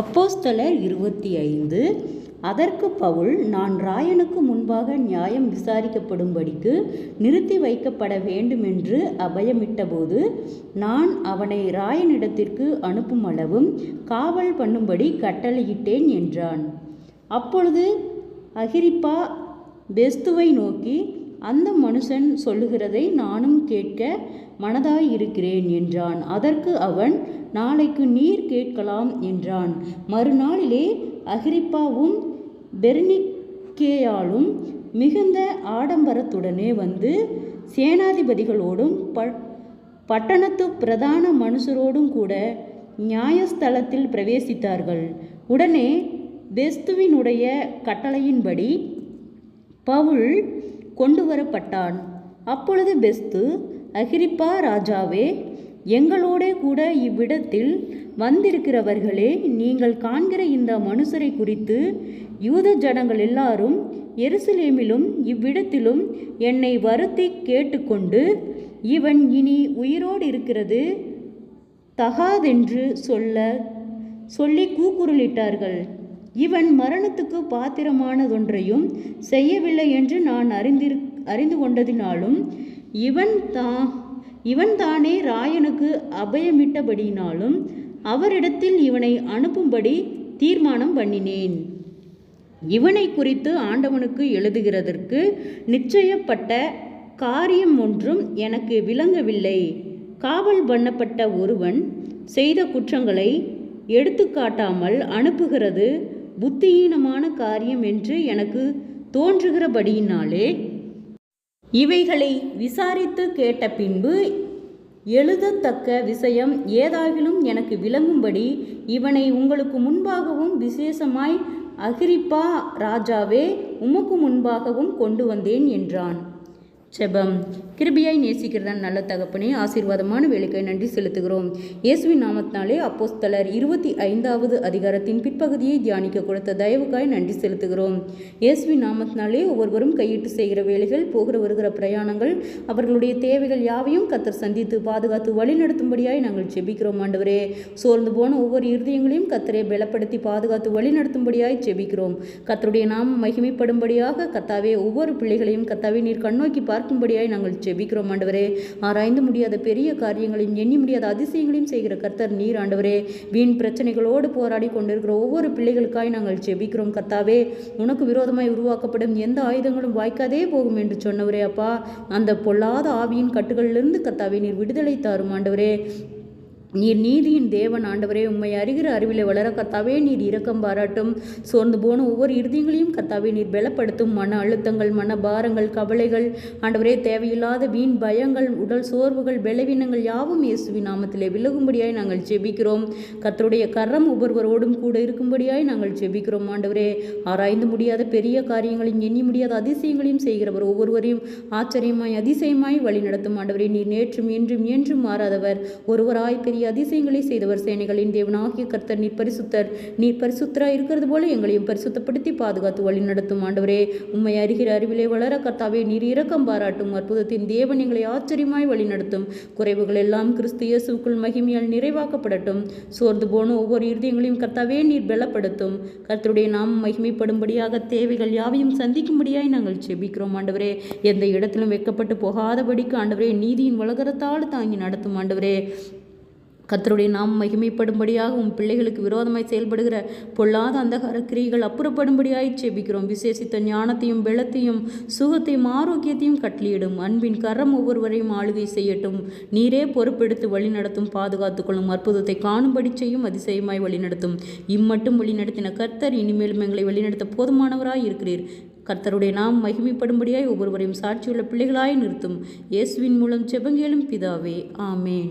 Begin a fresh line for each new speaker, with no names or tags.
அப்போஸ்தலர் இருபத்தி ஐந்து. அதற்கு பவுல் நான் ராயனுக்கு முன்பாக நியாயம் விசாரிக்கப்படும்படிக்கு நிறுத்தி வைக்கப்பட வேண்டுமென்று அபயமிட்டபோது நான் அவனை ராயனிடத்திற்கு அனுப்பும் அளவும் காவல் பண்ணும்படி கட்டளையிட்டேன் என்றான். அப்பொழுது அகிரிப்பா பெஸ்துவை நோக்கி அந்த மனுஷன் சொல்லுகிறதை நானும் கேட்க மனதாயிருக்கிறேன் என்றான். அதற்கு அவன் நாளைக்கு நீர் கேட்கலாம் என்றான். மறுநாளிலே அகிரிப்பாவும் பெர்னிக்கேயாலும் மிகுந்த ஆடம்பரத்துடனே வந்து சேனாதிபதிகளோடும் ப பட்டணத்து பிரதான மனுஷரோடும் கூட நியாயஸ்தலத்தில் பிரவேசித்தார்கள். உடனே பெஸ்துவினுடைய கட்டளையின்படி பவுல் கொண்டு வரப்பட்டான் அப்பொழுது பெஸ்து அகிரிப்பா ராஜாவே எங்களோடே கூட இவ்விடத்தில் வந்திருக்கிறவர்களே நீங்கள் காண்கிற இந்த மனுஷரை குறித்து யூத ஜனங்கள் எல்லாரும் எருசலேமிலும் இவ்விடத்திலும் என்னை வருத்தி கேட்டுக்கொண்டு இவன் இனி உயிரோடு இருக்கிறது தகாதென்று சொல்ல சொல்லி கூக்குரலிட்டார்கள். இவன் மரணத்துக்கு பாத்திரமானதொன்றையும் செய்யவில்லை என்று நான் அறிந்திரு அறிந்து கொண்டதினாலும் இவன் தா இவன் தானே ராயனுக்கு அபயமிட்டபடியினாலும் அவரிடத்தில் இவனை அனுப்பும்படி தீர்மானம் பண்ணினேன். இவனை குறித்து ஆண்டவனுக்கு எழுதுகிறதற்கு நிச்சயப்பட்ட காரியம் ஒன்றும் எனக்கு விளங்கவில்லை. காவல் பண்ணப்பட்ட ஒருவன் செய்த குற்றங்களை எடுத்துக்காட்டாமல் அனுப்புகிறது புத்தியீனமான காரியம் என்று எனக்கு தோன்றுகிறபடியினாலே இவைகளை விசாரித்து கேட்ட பின்பு எழுதத்தக்க விஷயம் ஏதாகிலும் எனக்கு விளங்கும்படி இவனை உங்களுக்கு முன்பாகவும் விசேஷமாய் அகிரிப்பா ராஜாவே உமக்கு முன்பாகவும் கொண்டு வந்தேன் என்றான். செபம். கிருபியாய் நேசிக்கிறதான் நல்ல தகப்பனே ஆசீர்வாதமான வேலைக்கை நன்றி செலுத்துகிறோம். இயேசுவின் நாமத்தினாலே அப்போஸ்தலர் இருபத்தி ஐந்தாவது அதிகாரத்தின் பிற்பகுதியை தியானிக்க கொடுத்த தயவுக்காய் நன்றி செலுத்துகிறோம். இயேசுவின் நாமத்தினாலே ஒவ்வொருவரும் கையிட்டு செய்கிற வேலைகள் போகிற வருகிற பிரயாணங்கள் அவர்களுடைய தேவைகள் யாவையும் கத்தர் சந்தித்து பாதுகாத்து வழிநடத்தும்படியாய் நாங்கள் செபிக்கிறோம் ஆண்டவரே. சோர்ந்து போன ஒவ்வொரு இருதயங்களையும் கத்தரை பலப்படுத்தி பாதுகாத்து வழிநடத்தும்படியாய் செபிக்கிறோம் கத்தருடைய நாம் மகிமைப்படும்படியாக கத்தாவே ஒவ்வொரு பிள்ளைகளையும் கத்தாவே நீர் கண்ணோக்கி பார்க்கும்படியாய் நாங்கள் செபிக்கிறோம் ஆண்டவரே. ஆராய்ந்து முடியாத பெரிய காரியங்களையும் எண்ணி முடியாத அதிசயங்களையும் செய்கிற கர்த்தர் நீர் ஆண்டவரே. வீண் பிரச்சனைகளோடு போராடி கொண்டிருக்கிற ஒவ்வொரு பிள்ளைகளுக்காய் நாங்கள் செபிக்கிறோம் கர்த்தாவே. உனக்கு விரோதமாய் உருவாக்கப்படும் எந்த ஆயுதங்களும் வாய்க்காதே போகும் என்று சொன்னவரே அப்பா. அந்த பொல்லாத ஆவியின் கட்டுகளிலிருந்து கர்த்தாவே நீர் விடுதலை தாரும் ஆண்டவரே. நீர் நீதியின் தேவன் ஆண்டவரே உம்மை அறிகிற அறிவிலை வளர கத்தாவே நீர் இரக்கம் பாராட்டும். சோர்ந்து போன ஒவ்வொரு இறுதிகளையும் கத்தாவே நீர் பலப்படுத்தும். மன அழுத்தங்கள் மன பாரங்கள் கவலைகள் ஆண்டவரே தேவையில்லாத வீண் பயங்கள் உடல் சோர்வுகள் பலவீனங்கள் யாவும் இயேசுவி நாமத்திலே விலகும்படியாய் நாங்கள் ஜெபிக்கிறோம். கத்தருடைய கரம் ஒவ்வொருவரோடும் கூட இருக்கும்படியாய் நாங்கள் ஜெபிக்கிறோம். ஆண்டவரே ஆராய்ந்து முடியாத பெரிய காரியங்களையும் எண்ணி முடியாத அதிசயங்களையும் செய்கிறவர் ஒவ்வொருவரையும் ஆச்சரியமாய் அதிசயமாய் வழி நடத்தும் ஆண்டவரே நீர் நேற்றும் இன்றும் என்றும் மாறாதவர். ஒருவராய் பெரிய அதிசயங்களை செய்தவர் சேனைகளின் தேவனாகிய கர்த்தர். நீர் பரிசுத்தர் நீர் பரிசுத்தரா இருக்கிறது போல எங்களையும் பரிசுத்தப்படுத்தி பாதுகாத்து வழி நடத்தும் ஆண்டவரே. உண்மை அறிகிற அறிவிலே வளர கர்த்தாவே நீர் இரக்கம் பாராட்டும். அற்புதத்தின் தேவன் எங்களை ஆச்சரியமாய் வழி நடத்தும். குறைவுகள் எல்லாம் கிறிஸ்து இயேசுக்குள் மகிமையால் நிறைவாக்கப்படட்டும். சோர்ந்து போன ஒவ்வொரு இருதயங்களையும் கர்த்தாவே நீர் பலப்படுத்தும். கர்த்தருடைய நாம் மகிமைப்படும்படியாக தேவைகள் யாவையும் சந்திக்கும்படியாய் நாங்கள் செபிக்கிறோம் ஆண்டவரே. எந்த இடத்திலும் வெக்கப்பட்டு போகாதபடிக்கு ஆண்டவரே நீதியின் வளகரத்தால் தாங்கி நடத்தும் ஆண்டவரே. கத்தருடைய நாம் மகிமைப்படும்படியாக உன் பிள்ளைகளுக்கு விரோதமாய் செயல்படுகிற பொல்லாத அந்தகார கிரிகள் அப்புறப்படும்படியாய் செபிக்கிறோம் விசேஷித்த ஞானத்தையும் வெள்ளத்தையும் சுகத்தையும் ஆரோக்கியத்தையும் கட்டளியிடும். அன்பின் கரம் ஒவ்வொருவரையும் ஆளுகை செய்யட்டும். நீரே பொறுப்பெடுத்து வழிநடத்தும் பாதுகாத்துக்கொள்ளும் அற்புதத்தை காணும்படி செய்யும் அதிசயமாய் வழிநடத்தும் இம்மட்டும் வழிநடத்தின கர்த்தர் இனிமேலும் எங்களை வழிநடத்த போதுமானவராய் இருக்கிறீர். கர்த்தருடைய நாம் மகிமைப்படும்படியாய் ஒவ்வொருவரையும் சாட்சியுள்ள பிள்ளைகளாய் நிறுத்தும். இயேசுவின் மூலம் செபங்கேலும் பிதாவே ஆமேன்.